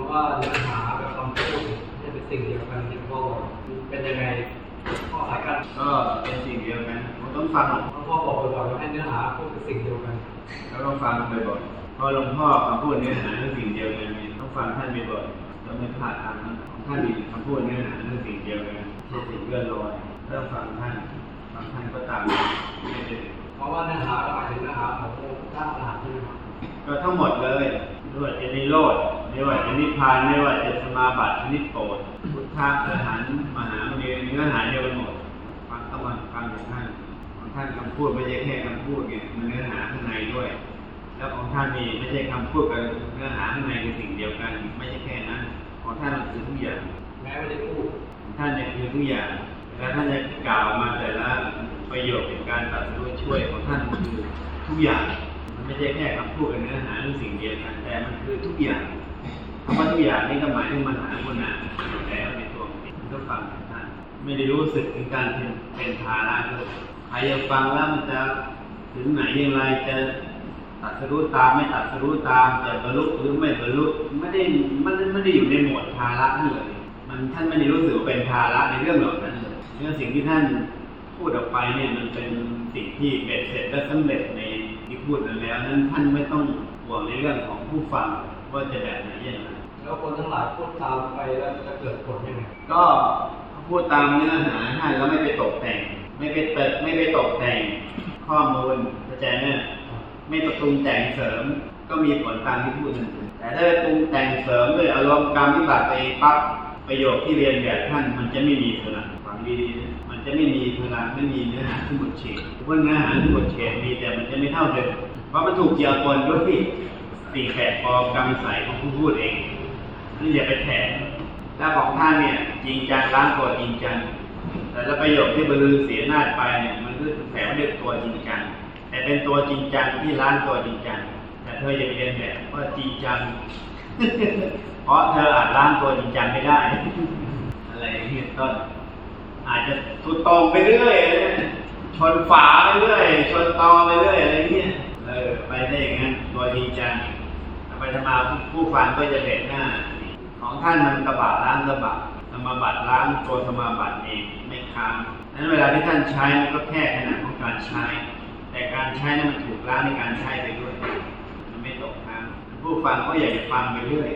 ำว่าเนื้อหากับคำพูดเนี่ยเป็นสิ่งเดียวกันที่พ่อบอกเป็นยังไงพ่อขายกันก็เป็นสิ่งเดียวกันผมต้องฟังพ่อบอกบ่อยๆว่าให้เนื้อหาพูดเป็นสิ่งเดียวกันแล้วต้องฟังบ่อยๆเพราะหลวงพ่อคำพูดเนื้อหาคือสิ่งเดียวกันเนี่ยต้องฟังท่านบ่อยๆแล้วไม่พลาดทางนั้นของท่านมีคำพูดเนื้อหาคือสิ่งเดียวกันไม่ใช่สิ่งเลื่อนลอยถ้าฟังท่านฟังท่านก็ตามไม่ได้เพราะว่าเนื้อหาก็หมายถึงเนื้อหาของพระอรหันต์ใช่ไหมครับก็ทั้งหมดเลย ไม่ว่าจะนิโรธไม่ว่าจะนิพพานไม่ว่าจะสมาบัติชนิดโปรดพุทธะอรหันต์มหาเมรุเนื้อหาเดียวกันหมดฟังต้องมาฟังจากท่านของท่านคำพูดไม่ใช่แค่คำพูดไงมันเนื้อหาข้างในด้วย แล้วของท่านนี่ไม่ใช่คำพูดกับเนื้อหาข้างในเป็นสิ่งเดียวกัน ไม่ใช่แค่นั้น ของท่านมันคือทุกอย่างแม้ไม่ได้พูดของท่านเนี่ยคือทุกอย่างแล้วท่านจะกล่าวมาแต่ละประโยคเป็นการตรัดรู้ช่วยของท่านคือทุกอย่างมัน ไม่ใช่แค่คำพูดกับเนื้อหาเป็นสิ่งเดียวกันแต่มันคือทุกอย่างคำว่าทุกอย่างนี่ก็หมายถึงมหาคุณนาอยู่แล้วในตัวมันก็ฟังของท่านไม่ได้รู้สึกถึงการเป็นเป็นภาระด้วยใครจะฟังแล้วมันจะถึงไหนอย่างไรจะตัดสรู้ตามไม่ตัดสรู้ตามจะบรรลุหรือไม่บรรลุไม่ได้มันไม่ได้อยู่ในโหมดภาระนั่นเลยมันท่านไม่ได้รู้สึกเป็นภาระในเรื่องเหล่านั้นเลยเรื่องสิ่งที่ท่านพูดออกไปเนี่ยมันเป็นสิ่งที่เบ็ดเสร็จและสำเร็จใน พูดนั้นแล้วนั้นท่านไม่ต้องห่วงในเรื่องของผู้ฟังว่าจะแบบไหนอย่างไรแล้วคนทั้งหลายพูดตามไปแล้วจะเกิดผลยังไงก็พูดตามเนื้อหาให้แล้วไม่ไปตกแต่ง ไม่ไปเติไม่ไปตกแต่ง ข้อมูลเข้าใจไหมไม่ประปรุงแต่งเสริม ก็มีผลตามที่พูดนั่นเองแต่ถ้าปรุงแต่งเสริมด้วยอารมณ์กรรมวิบัติไปปั๊บ ประโยคที่เรียนแบบท่านมันจะไม่มีพลังฟังดีๆมันจะไม่มีพลังไม่มีเนื้อหาที่หมดเฉดเพราะเนื้อหาที่หมดเฉดมีแต่มันจะไม่เท่าเดิมเพราะมันถูกเกี่ยวปนด้วยสิ่งแปลกปลอมกรรมใสของผู้พูดเองนั่นอย่าไปแถมถ้าของท่านเนี่ยจริงจังล้างตัวจริงจังแต่ละประโยคที่บรรลือเสียหน้าไปเนี่ยมันก็แฝงด้วยตัวจริงจังแต่เป็นตัวจริงจังที่ร้านตัวจริงจังแต่เธออย่าไปเรียนแบบว่าจริงจัง เพราะเธออาจร้านตัวจริงจังไม่ได้ อะไรอย่างนี้เป็นต้น อาจจะทุดตรงไปเรื่อยชนฝาไปเรื่อยชนตอไปเรื่อยอะไรเงี้ยเออไปได้อย่างนั้นตัวจริงจังไปทำมาผู้ฟังก็จะเห็นหน้า ของท่านมันกระบาดล้างกระบาดสมาบัติล้างตัวสมาบัติเองไม่ค้างนั้นเวลาที่ท่านใช้มันก็แค่ขนาดของการใช้ แต่การใช้นั้นมันถูกล้างในการใช้ไปด้วย มันไม่ตกค้างผู้ฟังก็อยากจะฟังไปเรื่อย